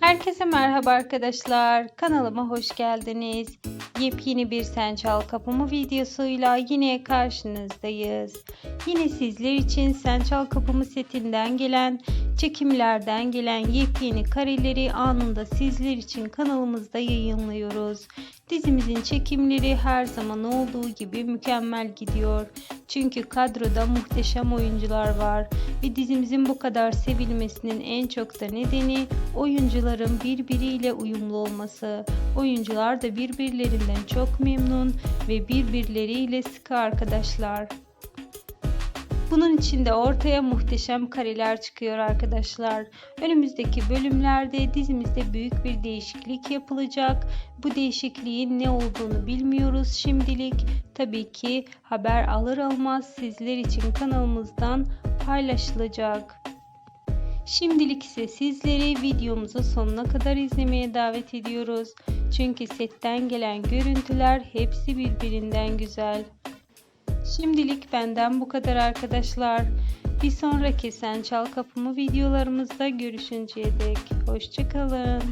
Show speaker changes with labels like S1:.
S1: Herkese merhaba arkadaşlar. Kanalıma hoş geldiniz. Yepyeni bir Sen Çal Kapımı videosuyla yine karşınızdayız. Yine sizler için Sen Çal Kapımı setinden gelen, çekimlerden gelen yepyeni kareleri anında sizler için kanalımızda yayınlıyoruz. Dizimizin çekimleri her zaman olduğu gibi mükemmel gidiyor. Çünkü kadroda muhteşem oyuncular var ve dizimizin bu kadar sevilmesinin en çok da nedeni oyuncuların birbiriyle uyumlu olması. Oyuncular da birbirlerinden çok memnun ve birbirleriyle sıkı arkadaşlar. Bunun için de ortaya muhteşem kareler çıkıyor arkadaşlar. Önümüzdeki bölümlerde dizimizde büyük bir değişiklik yapılacak. Bu değişikliğin ne olduğunu bilmiyoruz şimdilik. Tabii ki haber alır almaz sizler için kanalımızdan paylaşılacak. Şimdilik ise sizleri videomuzu sonuna kadar izlemeye davet ediyoruz. Çünkü setten gelen görüntüler hepsi birbirinden güzel. Şimdilik benden bu kadar arkadaşlar. Bir sonraki Sen Çal Kapımı videolarımızda görüşünceye dek hoşçakalın.